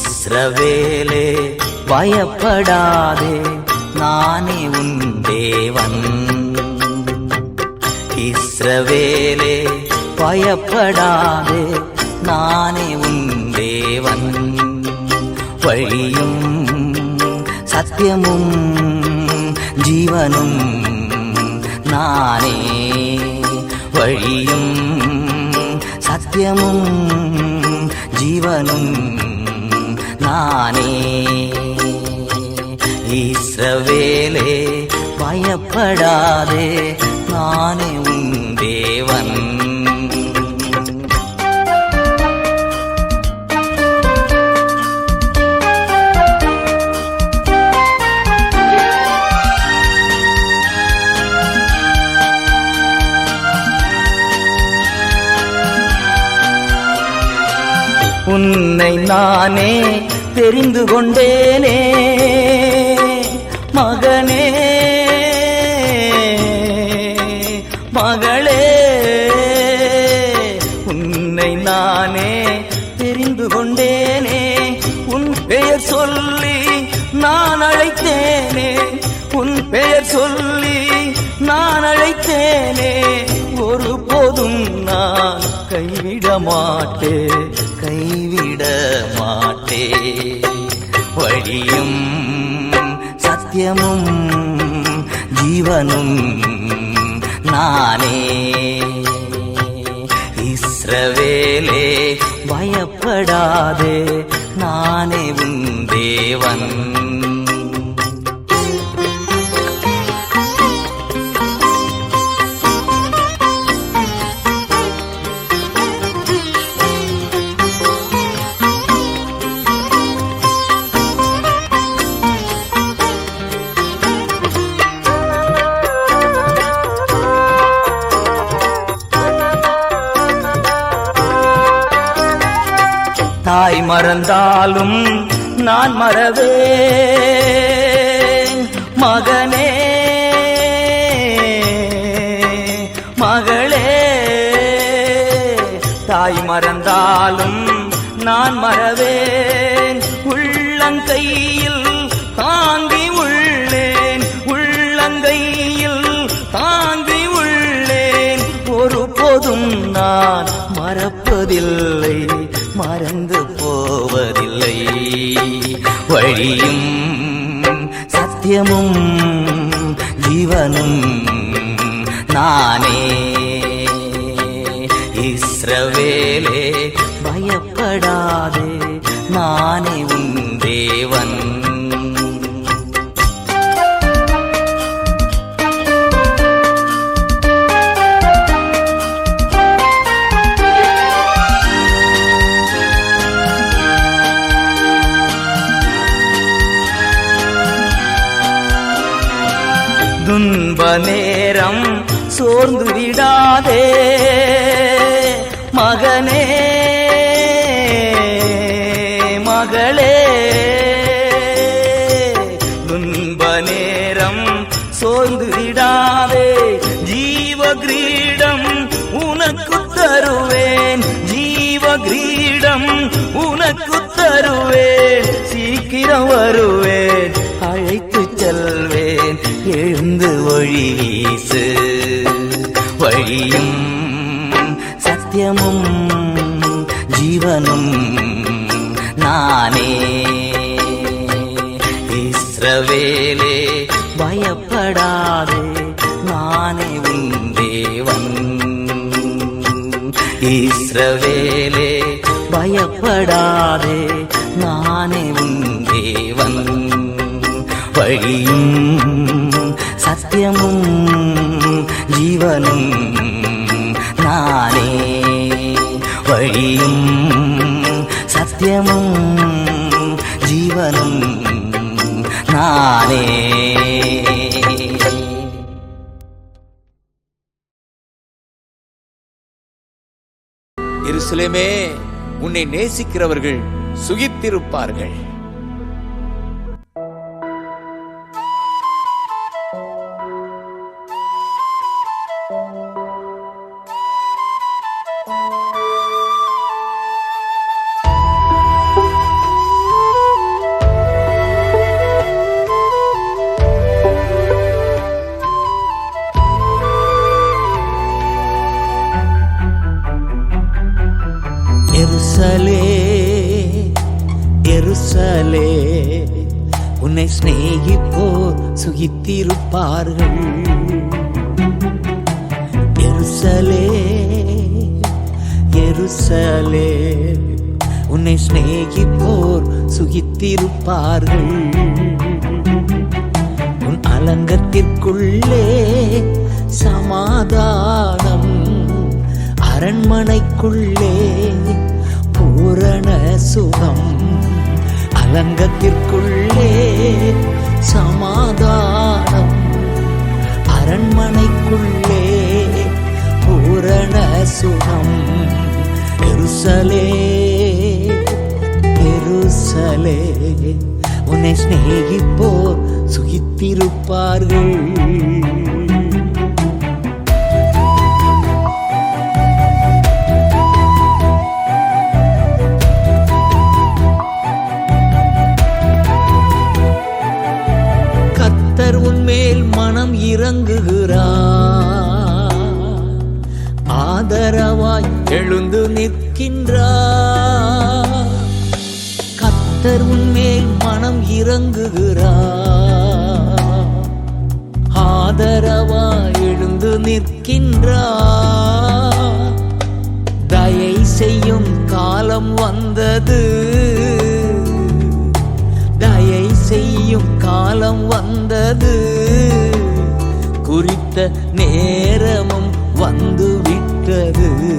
இஸ்ரவேலே பயப்படாதே நானே உன் தேவன். இஸ்ரவேலே பயப்படாதே நானே உன் தேவன். வழியும் சத்தியமும் ஜீவனும் நானே. வழியும் சத்தியமும் ஜீவனும் நானே இஸ்ரவேலே பயப்படாதே நானே உன் தேவன். உன்னை நானே தெரிந்து கொண்டேனே. மகனே மகளே உன்னை நானே தெரிந்து கொண்டேனே. உன் பெயர் சொல்லி நான் அழைத்தேனே. உன் பெயர் சொல்லி நான் அழைத்தேனே. ஒருபோதும் நான் கைவிட மாட்டேன். சத்தியமும் ஜீவனும் நானே. இஸ்ரவேலே பயப்படாதே நானே உன் தேவன். மறந்தாலும் நான் மறவே மகனே மகளே தாய் மறந்தாலும் நான் மறவேன். உள்ளங்கையில் தாங்கி உள்ளேன். உள்ளங்கையில் தாங்கி உள்ளேன். ஒரு போதும் நான் மறப்பதில்லை வழியும் சத்தியமும் ஜீவனும் நானே இஸ்ரவேலே பயப்படாதே நானே உன் தேவன் நேரம் சோர்ந்து விடாதே மகனே மகளே. துன்ப நேரம் சோர்ந்து விடாதே ஜீவ கிரீடம் உனக்கு தருவேன் ஜீவ கிரீடம் உனக்கு தருவேன் சீக்கிரம் வருவேன். எழுந்து ஒழி வீசு. வழியும் சத்தியமும் ஜீவனும் நானே. இஸ்ரவேலே பயப்படாதே நானே உன் தேவன். இஸ்ரவேலே பயப்படாதே நானே உன் தேவன். வழியும் சத்தியமும் ஜீவனும் நானே. வழியும் சத்தியமும் ஜீவனும் நானே. எருசலேமே உன்னை நேசிக்கிறவர்கள் சுகித்திருப்பார்கள். எருசலே எருசலே உன்னை சிநேகிப்போர் சுகித்திருப்பார்கள். உன் அலங்கத்திற்குள்ளே சமாதானம் அரண்மனைக்குள்ளே பூரண சுகம். அலங்கத்திற்குள்ளே சமாதானம் அரண்மனைக்குள்ளே பூரண சுகம் எருசலே எருசலே உன்னை சிநேகிப்போர் சுகித்திருப்பார்கள். ஆதரவா எழுந்து நிற்கின்றார் தயை செய்யும் காலம் வந்தது. தயை செய்யும் காலம் வந்தது. குறித்த நேரமும் வந்து விட்டது.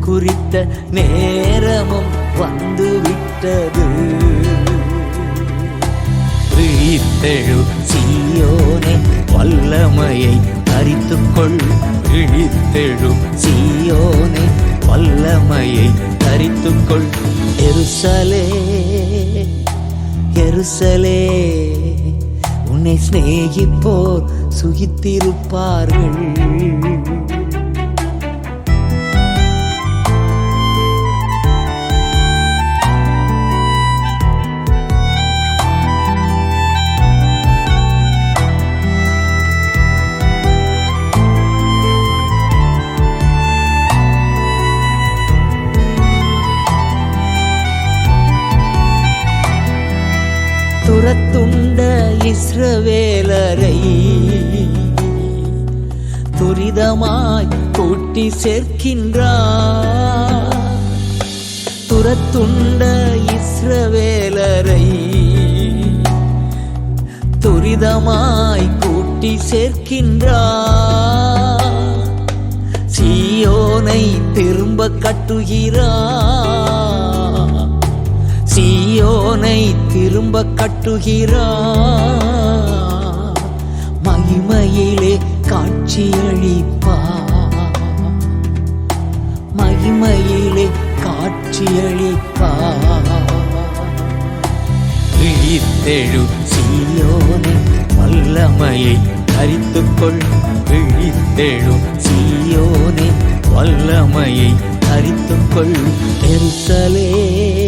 குறித்த நேரமும் வந்து விட்டது. எழு சீயோனே வல்லமையை தரித்துக்கொள். இழித்தெழு சீயோனே வல்லமையை தரித்துக்கொள். எருசலே எருசலே உன்னை சிநேகிப்போர் சுகித்திருப்பார்கள். துரத்துண்ட இஸ்ரவேலரை துரிதமாய் கூட்டி சேர்க்கின்றார். துரத்துண்ட இஸ்ரவேலரை துரிதமாய் கூட்டி சேர்க்கின்றார். சீயோனை திரும்ப கட்டுகிறார். சீயோனை திரும்ப கட்டுகிறார். மகிமையிலே காட்சியளிப்பார். மகிமையிலே காட்சியளிப்பார். விழித்தெழு சீயோனே வல்லமையை தரித்துக்கொள். விழித்தெழு சீயோனே வல்லமையை தரித்துக்கொள். எருசலே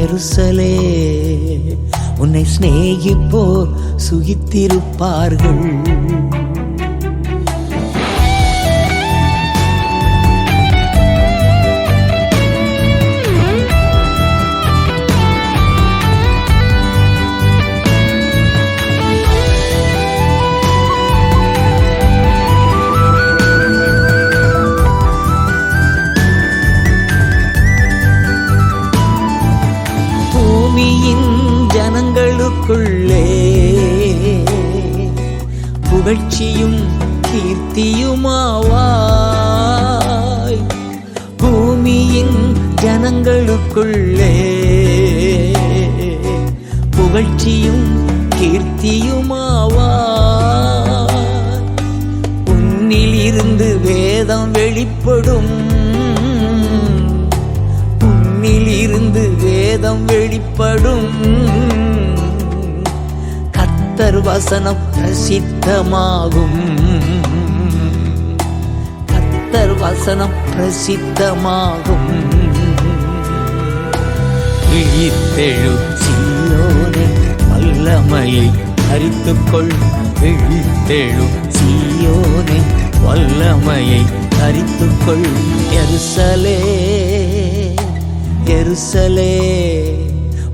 எருசலே உன்னை சிநேகிப்போர் சுகித்திருப்பார்கள். வேதம் வெளிப்படும். உன்னில் இருந்து வேதம் வெளிப்படும். கத்தர் வசனம் பிரசித்தமாகும். கத்தர் வசனம் பிரசித்தமாகும். விழித்தெழு சீயோனே வல்லமையை அறித்துக்கொள். விழித்தெழு சீயோனே வல்லமையை தரித்துக்கொள். எருசலே எருசலே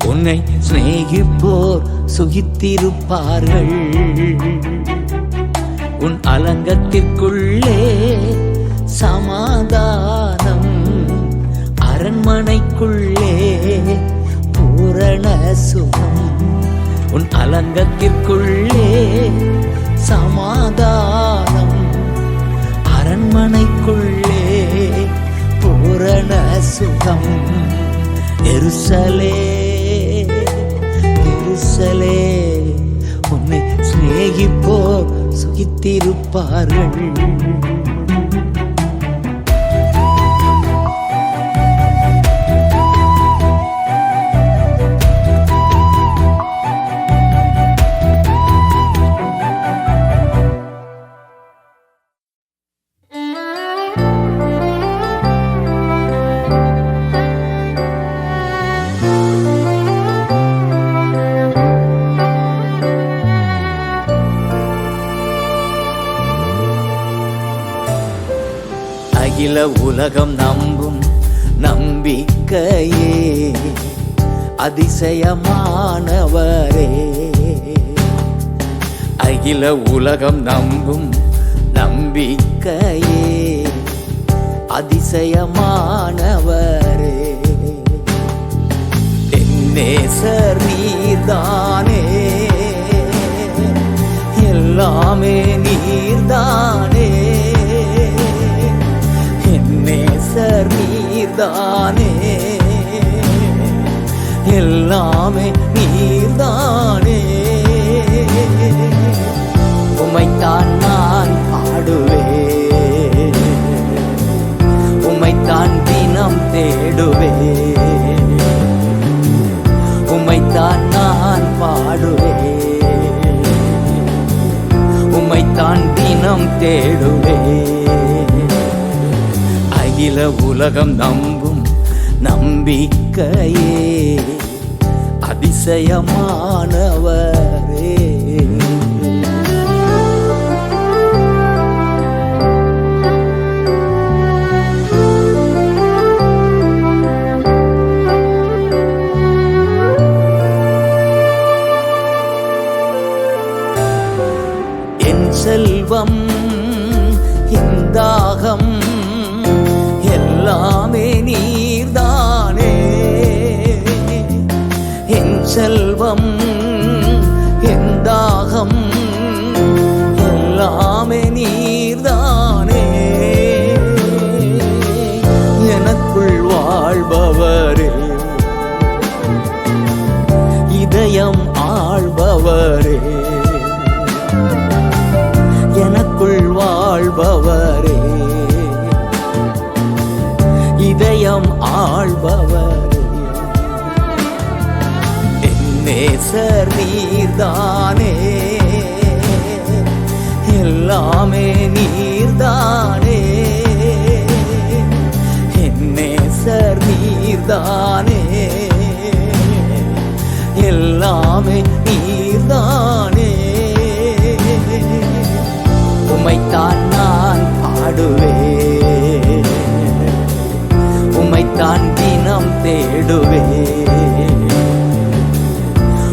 உன்னை சிநேகிப்போர் சுகித்திருப்பார்கள். உன் அலங்கத்திற்குள்ளே சமாதானம் அரண்மனைக்குள்ளே பூரண சுகம். உன் அலங்கத்திற்குள்ளே சமாதானம் அரண்மனைக்குள்ளே பூரண சுகம். எருசலே எருசலே உன்னை சிநேகிப்போர் சுகித்திருப்பார்கள். அகில உலகம் நம்பும் நம்பிக்கையே அதிசயமானவரே. அகில உலகம் நம்பும் நம்பிக்கையே அதிசயமானவரே. என்னேசர் நீர்தானே எல்லாமே நீர்தானே. நீர்தானே எல்லாமே நீர்தானே உமைத்தான் நான் பாடுவேன். உமைத்தான் தினம் தேடுவேன். உமைத்தான் நான் பாடுவேன். உமைத்தான் தினம் தேடுவேன். அகில உலகம் நம்பும் நம்பிக்கையே. அதிசயமானவர். ஆள்பவரே நேசர் நீர்தானே. எல்லாமே நீர்தானே. என்னேசர் நீர்தானே. எல்லாமே நீர்தானே. உமைத்தான் நான் பாடுவேன். உமைத்தான் தினம் தேடுவேன்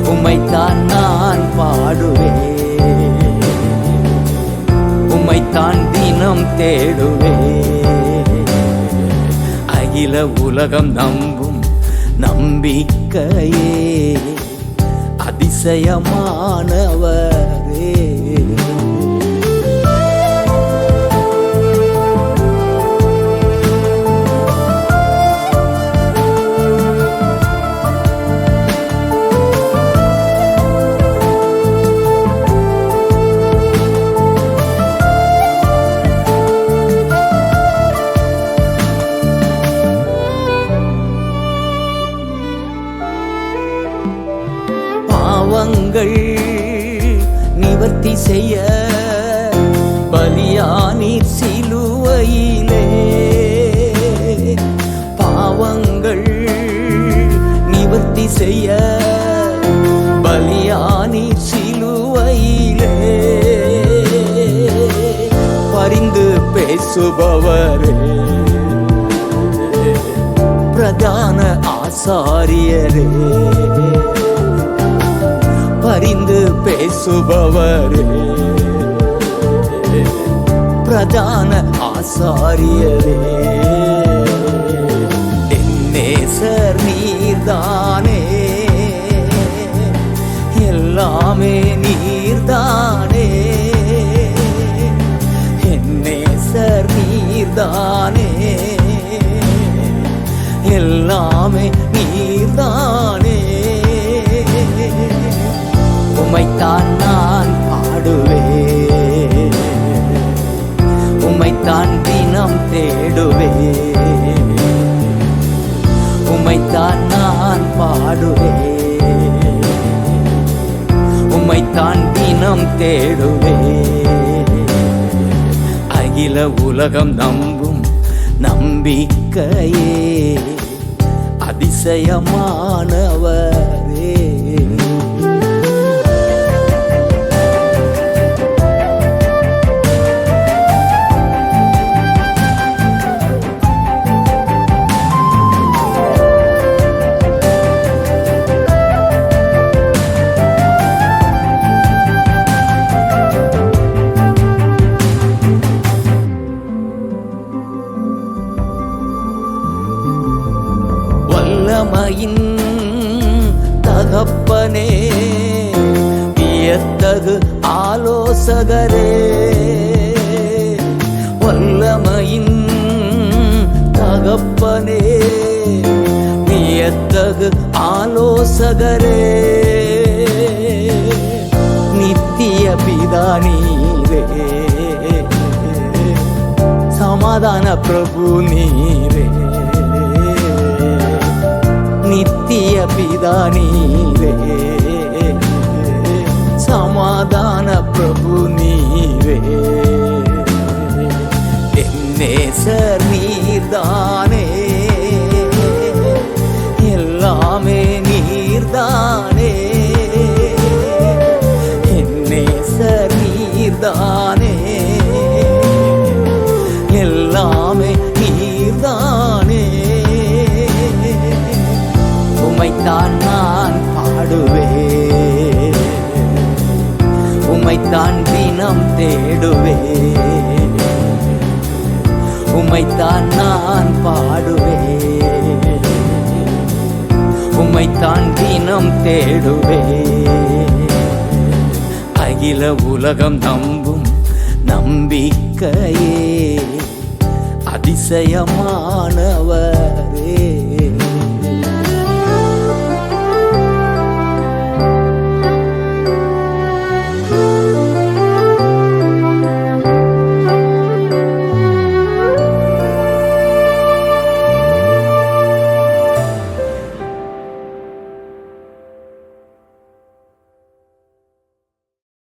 உமைத்தான் நான் பாடுவேன். உமைத்தான் தினம் தேடுவேன். அகில உலகம் நம்பும் நம்பிக்கையே. அதிசயமானவர். நிவர்த்தி செய்ய பலியானி சிலுவையிலே. பரிந்து பேசுபவரே. பிரதான ஆசாரியரே. பரிந்து பேசுபவரே. பிரதான ஆசாரியரே. நேசர் நீ நீர்தானே? எல்லாமே நீர்தானே? என்னே என்னேசர் நீர்தானே? எல்லாமே நீர்தானே? உமைத்தான் நான் பாடுவேன். உமைத்தான் தினம் தேடுவேன். தினம் தேடுவே அகில உலகம் நம்பும் நம்பிக்கையே. அதிசயமானவர். தகரே வல்லமையின் தகப்பனே வியத்தகு ஆலோசகரே. நித்திய பிதானீரே சமாதான பிரபு நேசர் நீர்தானே? எல்லாமே நீர்தானே? என் நேசர் நீர்தானே? எல்லாமே நீர்தானே? உமைத்தான் நான் பாடுவேன். உமைத்தான் தினம் தேடுவேன். உம்மைத்தான் நான் பாடுவேன். உம்மைத்தான் தினம் தேடுவேன். அகில உலகம் நம்பும் நம்பிக்கையே. அதிசயமானவர்.